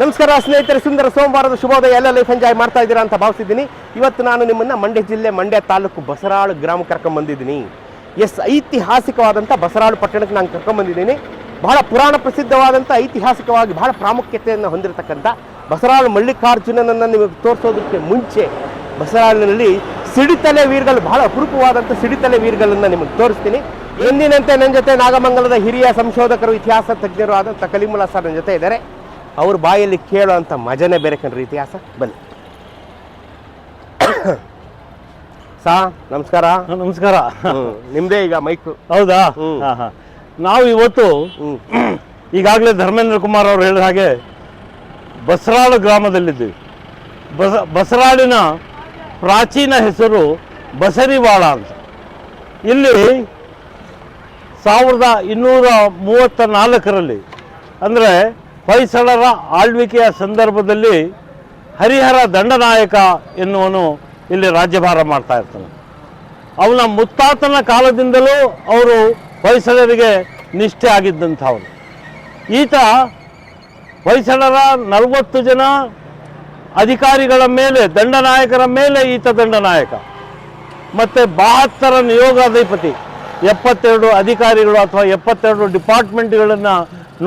ನಮಸ್ಕಾರ, ಸ್ನೇಹಿತರೆ. ಸುಂದರ ಸೋಮವಾರದ ಶುಭೋದಯ. ಎಲ್ಲ ಲೈಫ್ ಎಂಜಾಯ್ ಮಾಡ್ತಾ ಇದ್ದೀರಾ ಅಂತ ಭಾವಿಸಿದ್ದೀನಿ ಇವತ್ತು ನಾನು ನಿಮ್ಮನ್ನ ಮಂಡ್ಯ ಜಿಲ್ಲೆ, ಮಂಡ್ಯ ತಾಲೂಕು ಬಸರಾಳು ಗ್ರಾಮ ಕರ್ಕೊಂಡ್ಬಂದಿದ್ದೀನಿ ಎಸ್, ಐತಿಹಾಸಿಕವಾದಂಥ ಬಸರಾಳು ಪಟ್ಟಣಕ್ಕೆ ನಾನು ಕರ್ಕೊಂಡ್ಬಂದಿದ್ದೀನಿ ಬಹಳ ಪುರಾಣ ಪ್ರಸಿದ್ಧವಾದಂಥ ಐತಿಹಾಸಿಕವಾಗಿ ಬಹಳ ಪ್ರಾಮುಖ್ಯತೆಯನ್ನು ಹೊಂದಿರತಕ್ಕಂಥ ಬಸರಾಳು ಮಲ್ಲಿಕಾರ್ಜುನನನ್ನು ನಿಮಗೆ ತೋರಿಸೋದಕ್ಕೆ ಮುಂಚೆ ಬಸರಾಳಿನಲ್ಲಿ ಸಿಡಿತಲೆ ವೀರ್ಗಳು ಬಹಳ ಅಪರೂಪವಾದಂಥ ಸಿಡಿತಲೆ ವೀರ್ಗಳನ್ನು ನಿಮಗೆ ತೋರಿಸ್ತೀನಿ. ಎಂದಿನಂತೆ ನನ್ನ ಜೊತೆ ನಾಗಮಂಗಲದ ಹಿರಿಯ ಸಂಶೋಧಕರು ಇತಿಹಾಸ ತಜ್ಞರು ಆದಂಥ ಕಲಿಮುಲ ಸರ್ ನನ್ನ ಜೊತೆ ಇದ್ದಾರೆ. ಅವ್ರ ಬಾಯಲ್ಲಿ ಕೇಳುವಂಥ ಮಜನೇ ಬೇರೆ ಕಣ್ರಿ ಇತಿಹಾಸ. ಬನ್ನಿ. ಸಾ ನಮಸ್ಕಾರ. ನಮಸ್ಕಾರ. ನಿಮ್ದೇ ಈಗ ಮೈಕ್. ಹೌದಾ. ಹಾ, ಹಾ. ನಾವು ಇವತ್ತು ಈಗಾಗಲೇ ಧರ್ಮೇಂದ್ರ ಕುಮಾರ್ ಅವರು ಹೇಳಿದ ಹಾಗೆ ಬಸರಾಳು ಗ್ರಾಮದಲ್ಲಿದ್ದೀವಿ. ಬಸ ಬಸರಾಳಿನ ಪ್ರಾಚೀನ ಹೆಸರು ಬಸರಿವಾಳ ಅಂತ. ಇಲ್ಲಿ ಸಾವಿರದ ಇನ್ನೂರ ಮೂವತ್ತ ನಾಲ್ಕರಲ್ಲಿ ಅಂದರೆ ಹೊಯ್ಸಳರ ಆಳ್ವಿಕೆಯ ಸಂದರ್ಭದಲ್ಲಿ ಹರಿಹರ ದಂಡನಾಯಕ ಎನ್ನುವನು ಇಲ್ಲಿ ರಾಜ್ಯಭಾರ ಮಾಡ್ತಾ ಇರ್ತಾನೆ. ಅವನ ಮುತ್ತಾತನ ಕಾಲದಿಂದಲೂ ಅವರು ಹೊಯ್ಸಳರಿಗೆ ನಿಷ್ಠೆ ಆಗಿದ್ದಂಥವ್ರು. ಈತ ಹೊಯ್ಸಳರ ನಲವತ್ತು ಜನ ಅಧಿಕಾರಿಗಳ ಮೇಲೆ ದಂಡನಾಯಕರ ಮೇಲೆ ಈತ ದಂಡನಾಯಕ ಮತ್ತು ಬಹತ್ತರ ನಿಯೋಗಾಧಿಪತಿ, ಎಪ್ಪತ್ತೆರಡು ಅಧಿಕಾರಿಗಳು ಅಥವಾ ಎಪ್ಪತ್ತೆರಡು ಡಿಪಾರ್ಟ್ಮೆಂಟ್ಗಳನ್ನು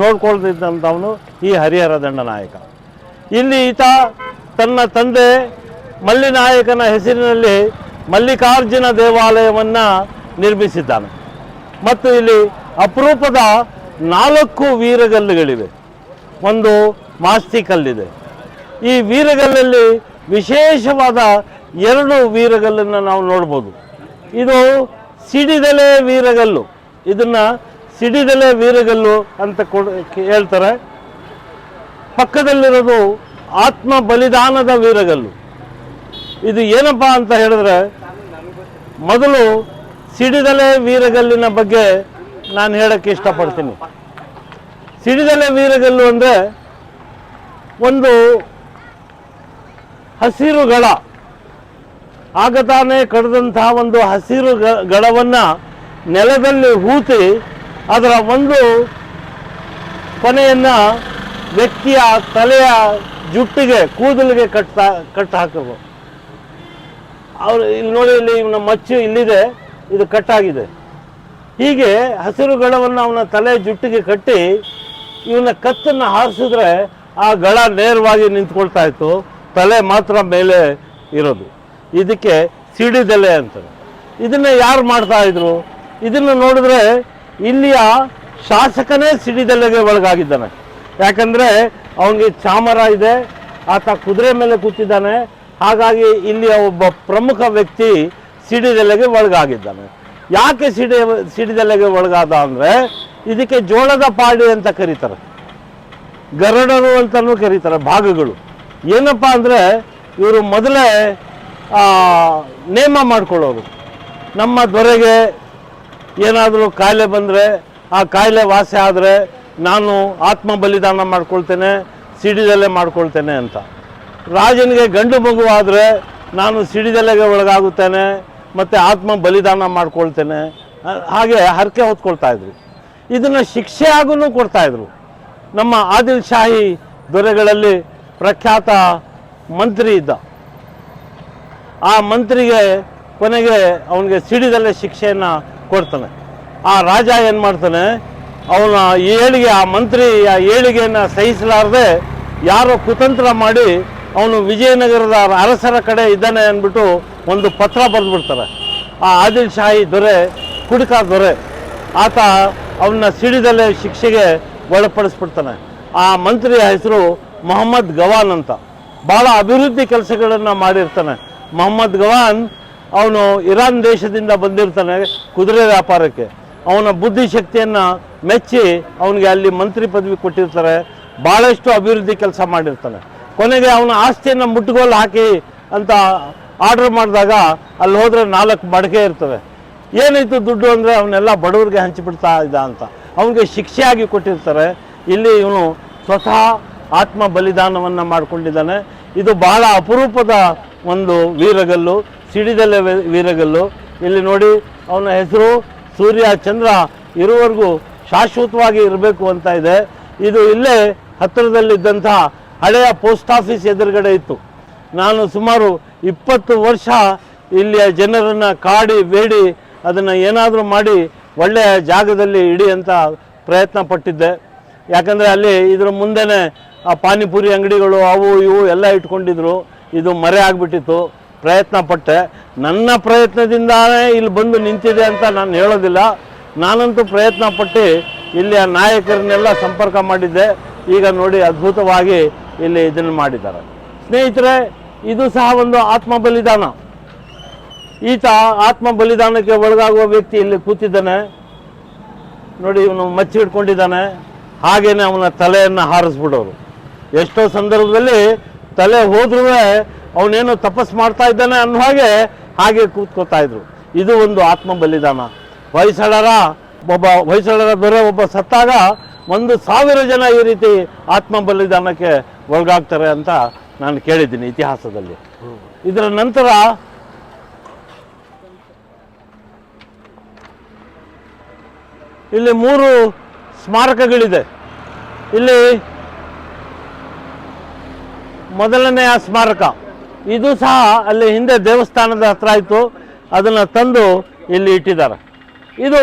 ನೋಡ್ಕೊಳ್ತಿದ್ದಂಥವನು ಈ ಹರಿಹರ ದಂಡನಾಯಕ ಇಲ್ಲಿ ಈತ ತನ್ನ ತಂದೆ ಮಲ್ಲಿನಾಯಕನ ಹೆಸರಿನಲ್ಲಿ ಮಲ್ಲಿಕಾರ್ಜುನ ದೇವಾಲಯವನ್ನು ನಿರ್ಮಿಸಿದ್ದಾನೆ. ಮತ್ತು ಇಲ್ಲಿ ಅಪರೂಪದ ನಾಲ್ಕು ವೀರಗಲ್ಲುಗಳಿವೆ. ಒಂದು ಮಾಸ್ತಿ ಕಲ್ಲಿದೆ. ಈ ವೀರಗಲ್ಲಲ್ಲಿ ವಿಶೇಷವಾದ ಎರಡು ವೀರಗಲ್ಲನ್ನು ನಾವು ನೋಡ್ಬೋದು. ಇದು ಸಿಡಿದಲೆ ವೀರಗಲ್ಲು. ಇದನ್ನು ಸಿಡಿದಲೆ ವೀರಗಲ್ಲು ಅಂತ ಕೊಡ ಹೇಳ್ತಾರೆ. ಪಕ್ಕದಲ್ಲಿರೋದು ಆತ್ಮ ಬಲಿದಾನದ ವೀರಗಲ್ಲು. ಇದು ಏನಪ್ಪ ಅಂತ ಹೇಳಿದ್ರೆ, ಮೊದಲು ಸಿಡಿದಲೆ ವೀರಗಲ್ಲಿನ ಬಗ್ಗೆ ನಾನು ಹೇಳಕ್ಕೆ ಇಷ್ಟಪಡ್ತೀನಿ. ಸಿಡಿದಲೆ ವೀರಗಲ್ಲು ಅಂದರೆ ಒಂದು ಹಸಿರು ಗಳ. ಆಗ ತಾನೇ ಕಡಿದಂತಹ ಒಂದು ಹಸಿರು ಗಳವನ್ನು ನೆಲದಲ್ಲಿ ಹೂತಿ ಅದರ ಒಂದು ಕೊನೆಯನ್ನು ವ್ಯಕ್ತಿಯ ತಲೆಯ ಜುಟ್ಟಿಗೆ, ಕೂದಲಿಗೆ ಕಟ್ತಾ ಕಟ್ಟು ಹಾಕಬೇಕು ಅವ್ರು ಇಲ್ಲಿ ನೋಡಿ, ಇಲ್ಲಿ ಮಚ್ಚು ಇಲ್ಲಿದೆ. ಇದು ಕಟ್ಟಾಗಿದೆ. ಹೀಗೆ ಹಸಿರು ಗಳವನ್ನು ಅವನ ತಲೆ ಜುಟ್ಟಿಗೆ ಕಟ್ಟಿ ಇವನ ಕತ್ತನ್ನು ಹಾರಿಸಿದ್ರೆ ಆ ಗಳ ನೇರವಾಗಿ ನಿಂತ್ಕೊಳ್ತಾ ಇತ್ತು. ತಲೆ ಮಾತ್ರ ಮೇಲೆ ಇರೋದು. ಇದಕ್ಕೆ ಸಿಡಿದೆಲೆ ಅಂತಾರೆ. ಇದನ್ನ ಯಾರು ಮಾಡ್ತಾ ಇದ್ರು? ಇದನ್ನು ನೋಡಿದ್ರೆ ಇಲ್ಲಿಯ ಶಾಸಕನೇ ಸಿಡಿದೆಲೆಗೆ ಒಳಗಾಗಿದ್ದಾನೆ. ಯಾಕಂದ್ರೆ ಅವನಿಗೆ ಚಾಮರ ಇದೆ, ಆತ ಕುದುರೆ ಮೇಲೆ ಕೂತಿದ್ದಾನೆ. ಹಾಗಾಗಿ ಇಲ್ಲಿಯ ಒಬ್ಬ ಪ್ರಮುಖ ವ್ಯಕ್ತಿ ಸಿಡಿದೆಲೆಗೆ ಒಳಗಾಗಿದ್ದಾನೆ. ಯಾಕೆ ಸಿಡಿ, ಸಿಡಿದೆಲೆಗೆ ಒಳಗಾದ ಅಂದರೆ ಇದಕ್ಕೆ ಜೋಳದ ಪಾಡಿ ಅಂತ ಕರೀತಾರೆ. ಗರಡರು ಅಂತಲೂ ಕರೀತಾರೆ, ಭಾಗಗಳು. ಏನಪ್ಪ ಅಂದರೆ ಇವರು ಮೊದಲೇ ನೇಮ ಮಾಡ್ಕೊಳ್ಳೋರು. ನಮ್ಮ ದೊರೆಗೆ ಏನಾದರೂ ಕಾಯಿಲೆ ಬಂದರೆ, ಆ ಕಾಯಿಲೆ ವಾಸಿ ಆದರೆ ನಾನು ಆತ್ಮ ಬಲಿದಾನ ಮಾಡ್ಕೊಳ್ತೇನೆ ಸಿಡಿದಲ್ಲೇ ಮಾಡ್ಕೊಳ್ತೇನೆ ಅಂತ. ರಾಜನಿಗೆ ಗಂಡು ಮಗು ಆದರೆ ನಾನು ಸಿಡಿದೆಲೆಗೆ ಒಳಗಾಗುತ್ತೇನೆ ಮತ್ತು ಆತ್ಮ ಬಲಿದಾನ ಮಾಡ್ಕೊಳ್ತೇನೆ. ಹಾಗೆ ಹರಕೆ ಹೊತ್ಕೊಳ್ತಾ ಇದ್ರು. ಇದನ್ನು ಶಿಕ್ಷೆ ಕೊಡ್ತಾ ಇದ್ರು. ನಮ್ಮ ಆದಿಲ್ ಶಾಹಿ ದೊರೆಗಳಲ್ಲಿ ಪ್ರಖ್ಯಾತ ಮಂತ್ರಿ ಇದ್ದ. ಆ ಮಂತ್ರಿಗೆ ಕೊನೆಗೆ ಅವನಿಗೆ ಸಿಡಿದಲ್ಲೇ ಶಿಕ್ಷೆಯನ್ನು ಕೊಡ್ತಾನೆ. ಆ ರಾಜ ಏನು ಮಾಡ್ತಾನೆ, ಅವನ ಏಳಿಗೆ, ಆ ಮಂತ್ರಿ ಆ ಏಳಿಗೆಯನ್ನು ಸಹಿಸಲಾರದೆ ಯಾರೋ ಕುತಂತ್ರ ಮಾಡಿ ಅವನು ವಿಜಯನಗರದ ಅರಸರ ಕಡೆ ಇದ್ದಾನೆ ಅಂದ್ಬಿಟ್ಟು ಒಂದು ಪತ್ರ ಬರೆದ್ಬಿಡ್ತಾರೆ. ಆ ಆದಿಲ್ ಶಾಹಿ ದೊರೆ, ಕುಡುಕ ದೊರೆ, ಆತ ಅವನ್ನ ಸಿಡಿದಲ್ಲೇ ಶಿಕ್ಷೆಗೆ ಒಳಪಡಿಸ್ಬಿಡ್ತಾನೆ. ಆ ಮಂತ್ರಿಯ ಹೆಸರು ಮೊಹಮ್ಮದ್ ಗವಾನ್ ಅಂತ. ಭಾಳ ಅಭಿವೃದ್ಧಿ ಕೆಲಸಗಳನ್ನು ಮಾಡಿರ್ತಾನೆ. ಮೊಹಮ್ಮದ್ ಗವಾನ್ ಅವನು ಇರಾನ್ ದೇಶದಿಂದ ಬಂದಿರ್ತಾನೆ ಕುದುರೆ ವ್ಯಾಪಾರಕ್ಕೆ. ಅವನ ಬುದ್ಧಿಶಕ್ತಿಯನ್ನು ಮೆಚ್ಚಿ ಅವನಿಗೆ ಅಲ್ಲಿ ಮಂತ್ರಿ ಪದವಿ ಕೊಟ್ಟಿರ್ತಾರೆ. ಭಾಳಷ್ಟು ಅಭಿವೃದ್ಧಿ ಕೆಲಸ ಮಾಡಿರ್ತಾನೆ. ಕೊನೆಗೆ ಅವನ ಆಸ್ತಿಯನ್ನು ಮುಟ್ಟುಗೋಲು ಹಾಕಿ ಅಂತ ಆರ್ಡರ್ ಮಾಡಿದಾಗ ಅಲ್ಲಿ ಹೋದರೆ ನಾಲ್ಕು ಮಡಕೆ ಇರ್ತವೆ. ಏನಾಯ್ತು ದುಡ್ಡು ಅಂದರೆ ಅವನ್ನೆಲ್ಲ ಬಡವರಿಗೆ ಹಂಚಿಬಿಡ್ತಾ ಇದ್ದ ಅಂತ. ಅವನಿಗೆ ಶಿಕ್ಷೆಯಾಗಿ ಕೊಟ್ಟಿರ್ತಾರೆ. ಇಲ್ಲಿ ಇವನು ಸ್ವತಃ ಆತ್ಮ ಬಲಿದಾನವನ್ನು ಮಾಡಿಕೊಂಡಿದ್ದಾನೆ. ಇದು ಬಹಳ ಅಪರೂಪದ ಒಂದು ವೀರಗಲ್ಲು, ಸಿಡಿದಲೆ ವೀರಗಲ್ಲು. ಇಲ್ಲಿ ನೋಡಿ, ಅವನ ಹೆಸರು ಸೂರ್ಯ, ಚಂದ್ರ ಇರುವವರೆಗೂ ಶಾಶ್ವತವಾಗಿ ಇರಬೇಕು ಅಂತ ಇದೆ. ಇದು ಇಲ್ಲೇ ಹತ್ತಿರದಲ್ಲಿದ್ದಂತಹ ಹಳೆಯ ಪೋಸ್ಟ್ ಆಫೀಸ್ ಎದುರುಗಡೆ ಇತ್ತು. ನಾನು ಸುಮಾರು ಇಪ್ಪತ್ತು ವರ್ಷ ಇಲ್ಲಿಯ ಜನರನ್ನು ಕಾಡಿ, ಬೇಡಿ, ಅದನ್ನು ಏನಾದರೂ ಮಾಡಿ ಒಳ್ಳೆಯ ಜಾಗದಲ್ಲಿ ಇಡಿ ಅಂತ ಪ್ರಯತ್ನ ಪಟ್ಟಿದ್ದೆ. ಯಾಕಂದರೆ ಅಲ್ಲಿ ಇದ್ರ ಮುಂದೆನೇ ಆ ಪಾನಿಪುರಿ ಅಂಗಡಿಗಳು ಅವು ಇವು ಎಲ್ಲ ಇಟ್ಕೊಂಡಿದ್ರು. ಇದು ಮರೆ ಆಗಿಬಿಟ್ಟಿತ್ತು. ಪ್ರಯತ್ನ ಪಟ್ಟೆ. ನನ್ನ ಪ್ರಯತ್ನದಿಂದಾನೇ ಇಲ್ಲಿ ಬಂದು ನಿಂತಿದೆ ಅಂತ ನಾನು ಹೇಳೋದಿಲ್ಲ. ನಾನಂತೂ ಪ್ರಯತ್ನ ಪಟ್ಟು ಇಲ್ಲಿಯ ನಾಯಕರನ್ನೆಲ್ಲ ಸಂಪರ್ಕ ಮಾಡಿದ್ದೆ. ಈಗ ನೋಡಿ ಅದ್ಭುತವಾಗಿ ಇಲ್ಲಿ ಇದನ್ನು ಮಾಡಿದ್ದಾರೆ. ಸ್ನೇಹಿತರೆ ಇದು ಸಹ ಒಂದು ಆತ್ಮ ಬಲಿದಾನ. ಈತ ಆತ್ಮ ಬಲಿದಾನಕ್ಕೆ ಒಳಗಾಗುವ ವ್ಯಕ್ತಿ ಇಲ್ಲಿ ಕೂತಿದ್ದಾನೆ. ನೋಡಿ ಇವನು ಮಚ್ಚಿ ಹಿಡ್ಕೊಂಡಿದ್ದಾನೆ. ಹಾಗೇನೆ ಅವನ ತಲೆಯನ್ನು ಹಾರಿಸ್ಬಿಡೋರು. ಎಷ್ಟೋ ಸಂದರ್ಭದಲ್ಲಿ ತಲೆ ಹೋದ್ರೂ ಅವನೇನೋ ತಪಸ್ ಮಾಡ್ತಾ ಇದ್ದಾನೆ ಅನ್ನೋ ಹಾಗೆ ಹಾಗೆ ಕೂತ್ಕೋತಾ ಇದ್ರು. ಇದು ಒಂದು ಆತ್ಮ ಬಲಿದಾನ. ಹೊಯ್ಸಳರ ಒಬ್ಬ, ಹೊಯ್ಸಳರ ದೊರೆ ಒಬ್ಬ ಸತ್ತಾಗ ಒಂದು ಸಾವಿರ ಜನ ಈ ರೀತಿ ಆತ್ಮ ಬಲಿದಾನಕ್ಕೆ ಒಳಗಾಗ್ತಾರೆ ಅಂತ ನಾನು ಕೇಳಿದ್ದೀನಿ ಇತಿಹಾಸದಲ್ಲಿ. ಇದರ ನಂತರ ಇಲ್ಲಿ ಮೂರು ಸ್ಮಾರಕಗಳಿದೆ. ಇಲ್ಲಿ ಮೊದಲನೆಯ ಸ್ಮಾರಕ. ಇದು ಸಹ ಅಲ್ಲಿ ಹಿಂದೆ ದೇವಸ್ಥಾನದ ಹತ್ರ ಇತ್ತು. ಅದನ್ನು ತಂದು ಇಲ್ಲಿ ಇಟ್ಟಿದ್ದಾರೆ. ಇದು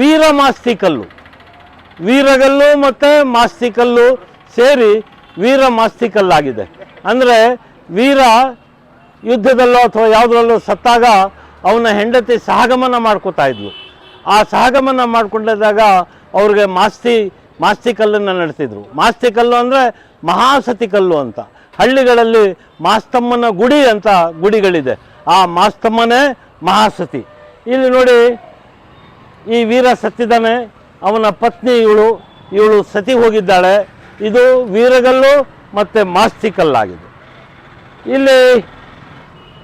ವೀರಮಾಸ್ತಿ ಕಲ್ಲು ವೀರಗಲ್ಲು ಮತ್ತು ಮಾಸ್ತಿ ಕಲ್ಲು ಸೇರಿ ವೀರ ಮಾಸ್ತಿಕಲ್ಲಾಗಿದೆ. ಅಂದರೆ ವೀರ ಯುದ್ಧದಲ್ಲೋ ಅಥವಾ ಯಾವುದರಲ್ಲೋ ಸತ್ತಾಗ ಅವನ ಹೆಂಡತಿ ಸಹಗಮನ ಮಾಡ್ಕೋತಾ ಇದ್ಲು. ಆ ಸಹಗಮನ ಮಾಡಿಕೊಂಡಿದ್ದಾಗ ಅವ್ರಿಗೆ ಮಾಸ್ತಿ ಮಾಸ್ತಿ ಕಲ್ಲನ್ನು ನಡೆಸಿದ್ರು. ಮಾಸ್ತಿ ಕಲ್ಲು ಅಂದರೆ ಮಹಾಸತಿ ಕಲ್ಲು ಅಂತ. ಹಳ್ಳಿಗಳಲ್ಲಿ ಮಾಸ್ತಮ್ಮನ ಗುಡಿ ಅಂತ ಗುಡಿಗಳಿದೆ. ಆ ಮಾಸ್ತಮ್ಮನೇ ಮಹಾಸತಿ. ಇಲ್ಲಿ ನೋಡಿ, ಈ ವೀರ ಸತ್ತಿದ್ದಾನೆ. ಅವನ ಪತ್ನಿ ಇವಳು ಇವಳು ಸತಿ ಹೋಗಿದ್ದಾಳೆ. ಇದು ವೀರಗಲ್ಲು ಮತ್ತು ಮಾಸ್ತಿಕಲ್ಲಾಗಿದೆ ಇಲ್ಲಿ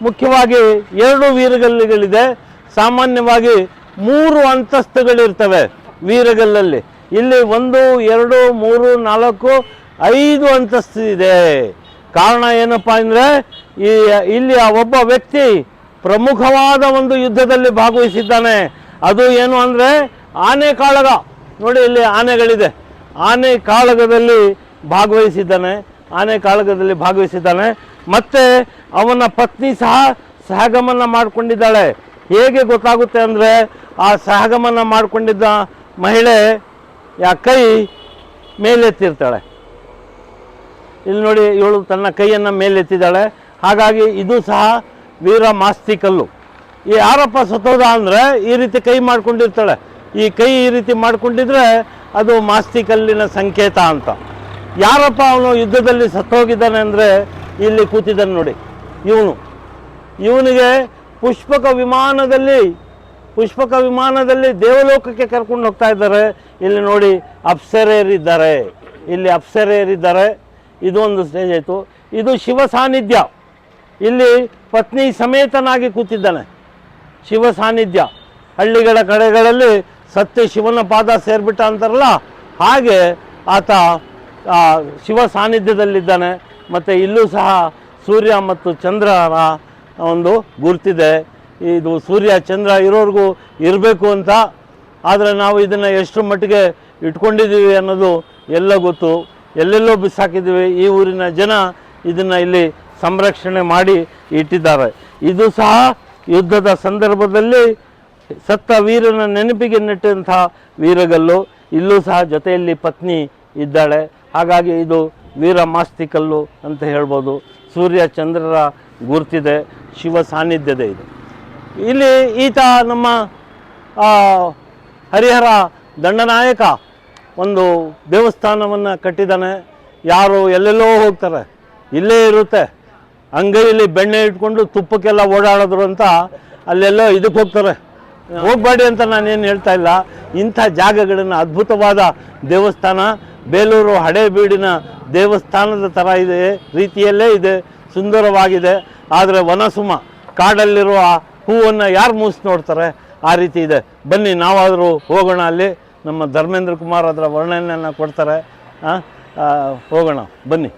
ಮುಖ್ಯವಾಗಿ ಎರಡು ವೀರಗಲ್ಲುಗಳಿದೆ. ಸಾಮಾನ್ಯವಾಗಿ ಮೂರು ಅಂತಸ್ತುಗಳಿರ್ತವೆ ವೀರಗಲ್ಲಲ್ಲಿ. ಇಲ್ಲಿ ಒಂದು, ಎರಡು, ಮೂರು, ನಾಲ್ಕು, ಐದು ಅಂತಸ್ತು ಇದೆ. ಕಾರಣ ಏನಪ್ಪ ಅಂದರೆ, ಈ ಇಲ್ಲಿ ಒಬ್ಬ ವ್ಯಕ್ತಿ ಪ್ರಮುಖವಾದ ಒಂದು ಯುದ್ಧದಲ್ಲಿ ಭಾಗವಹಿಸಿದ್ದಾನೆ. ಅದು ಏನು ಅಂದರೆ, ಆನೆ ಕಾಳಗ. ನೋಡಿ ಇಲ್ಲಿ ಆನೆಗಳಿದೆ. ಆನೆ ಕಾಳಗದಲ್ಲಿ ಭಾಗವಹಿಸಿದ್ದಾನೆ, ಆನೆ ಕಾಳಗದಲ್ಲಿ ಭಾಗವಹಿಸಿದ್ದಾನೆ. ಮತ್ತು ಅವನ ಪತ್ನಿ ಸಹ ಸಹಗಮನ ಮಾಡಿಕೊಂಡಿದ್ದಾಳೆ. ಹೇಗೆ ಗೊತ್ತಾಗುತ್ತೆ ಅಂದರೆ ಆ ಸಹಗಮನ ಮಾಡಿಕೊಂಡಿದ್ದ ಮಹಿಳೆ ಯಾ ಕೈ ಮೇಲೆತ್ತಿರ್ತಾಳೆ. ಇಲ್ಲಿ ನೋಡಿ ಇವಳು ತನ್ನ ಕೈಯನ್ನು ಮೇಲೆತ್ತಿದ್ದಾಳೆ. ಹಾಗಾಗಿ ಇದು ಸಹ ವೀರ ಮಾಸ್ತಿ ಕಲ್ಲು ಯಾರಪ್ಪ ಸತ್ತೋದ ಅಂದರೆ ಈ ರೀತಿ ಕೈ ಮಾಡ್ಕೊಂಡಿರ್ತಾಳೆ. ಈ ಕೈ ಈ ರೀತಿ ಮಾಡ್ಕೊಂಡಿದ್ರೆ ಅದು ಮಾಸ್ತಿ ಕಲ್ಲಿನ ಸಂಕೇತ ಅಂತ. ಯಾರಪ್ಪ ಅವನು ಯುದ್ಧದಲ್ಲಿ ಸತ್ತೋಗಿದ್ದಾನೆ ಅಂದರೆ ಇಲ್ಲಿ ಕೂತಿದ್ದಾನೆ ನೋಡಿ. ಇವನು. ಇವನಿಗೆ ಪುಷ್ಪಕ ವಿಮಾನದಲ್ಲಿ ಪುಷ್ಪಕ ವಿಮಾನದಲ್ಲಿ ದೇವಲೋಕಕ್ಕೆ ಕರ್ಕೊಂಡು ಹೋಗ್ತಾ ಇದ್ದಾರೆ. ಇಲ್ಲಿ ನೋಡಿ ಅಪ್ಸರೇರಿದ್ದಾರೆ ಇಲ್ಲಿ ಅಪ್ಸರೇರಿದ್ದಾರೆ ಇದು ಒಂದು ಸ್ಟೇಜ್ ಆಯಿತು. ಇದು ಶಿವ ಸಾನ್ನಿಧ್ಯ. ಇಲ್ಲಿ ಪತ್ನಿ ಸಮೇತನಾಗಿ ಕೂತಿದ್ದಾನೆ. ಶಿವ ಸಾನ್ನಿಧ್ಯ. ಹಳ್ಳಿಗಳ ಕಡೆಗಳಲ್ಲಿ ಸತ್ಯ ಶಿವನ ಪಾದ ಸೇರಿಬಿಟ್ಟ ಅಂತಾರಲ್ಲ, ಹಾಗೆ ಆತ ಶಿವ ಸಾನ್ನಿಧ್ಯದಲ್ಲಿದ್ದಾನೆ, ಮತ್ತು ಇಲ್ಲೂ ಸಹ ಸೂರ್ಯ ಮತ್ತು ಚಂದ್ರನ ಒಂದು ಗುರ್ತಿದೆ. ಇದು ಸೂರ್ಯ, ಚಂದ್ರ ಇರೋರಿಗೂ ಇರಬೇಕು ಅಂತ, ಆದರೆ ನಾವು ಇದನ್ನು ಎಷ್ಟು ಮಟ್ಟಿಗೆ ಇಟ್ಕೊಂಡಿದ್ದೀವಿ ಅನ್ನೋದು ಎಲ್ಲ ಗೊತ್ತು. ಎಲ್ಲೆಲ್ಲೋ ಬಿಸಾಕಿದ್ದೀವಿ. ಈ ಊರಿನ ಜನ ಇದನ್ನು ಇಲ್ಲಿ ಸಂರಕ್ಷಣೆ ಮಾಡಿ ಇಟ್ಟಿದ್ದಾರೆ. ಇದು ಸಹ ಯುದ್ಧದ ಸಂದರ್ಭದಲ್ಲಿ ಸತ್ತ ವೀರನ ನೆನಪಿಗೆ ನೆಟ್ಟಂಥ ವೀರಗಲ್ಲು. ಇಲ್ಲೂ ಸಹ ಜೊತೆಯಲ್ಲಿ ಪತ್ನಿ ಇದ್ದಾಳೆ. ಹಾಗಾಗಿ ಇದು ವೀರ ಮಾಸ್ತಿಕಲ್ಲು ಅಂತ ಹೇಳ್ಬೋದು. ಸೂರ್ಯ ಚಂದ್ರರ ಗುರ್ತಿದೆ, ಶಿವ ಸಾನ್ನಿಧ್ಯದ ಇದೆ. ಇಲ್ಲಿ ಈತ ನಮ್ಮ ಹರಿಹರ ದಂಡನಾಯಕ ಒಂದು ದೇವಸ್ಥಾನವನ್ನು ಕಟ್ಟಿದ್ದಾನೆ ಯಾರು ಎಲ್ಲೆಲ್ಲೋ ಹೋಗ್ತಾರೆ, ಇಲ್ಲೇ ಇರುತ್ತೆ. ಅಂಗೈಯಲ್ಲಿ ಬೆಣ್ಣೆ ಇಟ್ಕೊಂಡು ತುಪ್ಪಕ್ಕೆಲ್ಲ ಓಡಾಡಿದ್ರು ಅಂತ ಅಲ್ಲೆಲ್ಲೋ ಇದಕ್ಕೆ ಹೋಗ್ತಾರೆ. ಹೋಗಬೇಡಿ ಅಂತ ನಾನೇನು ಹೇಳ್ತಾ ಇಲ್ಲ. ಇಂಥ ಜಾಗಗಳನ್ನು ಅದ್ಭುತವಾದ ದೇವಸ್ಥಾನ, ಬೇಲೂರು ಹಳೇಬೀಡಿನ ದೇವಸ್ಥಾನದ ಥರ ಇದೆ, ರೀತಿಯಲ್ಲೇ ಇದೆ, ಸುಂದರವಾಗಿದೆ. ಆದರೆ ವನಸುಮ ಕಾಡಲ್ಲಿರುವ ಹೂವನ್ನು ಯಾರು ಮೂಸಿ ನೋಡ್ತಾರೆ? ಆ ರೀತಿ ಇದೆ. ಬನ್ನಿ, ನಾವಾದರೂ ಹೋಗೋಣ ಅಲ್ಲಿ. ನಮ್ಮ ಧರ್ಮೇಂದ್ರ ಕುಮಾರ್ ಅದರ ವರ್ಣನೆಯನ್ನು ಕೊಡ್ತಾರೆ. ಹೋಗೋಣ. ಬನ್ನಿ.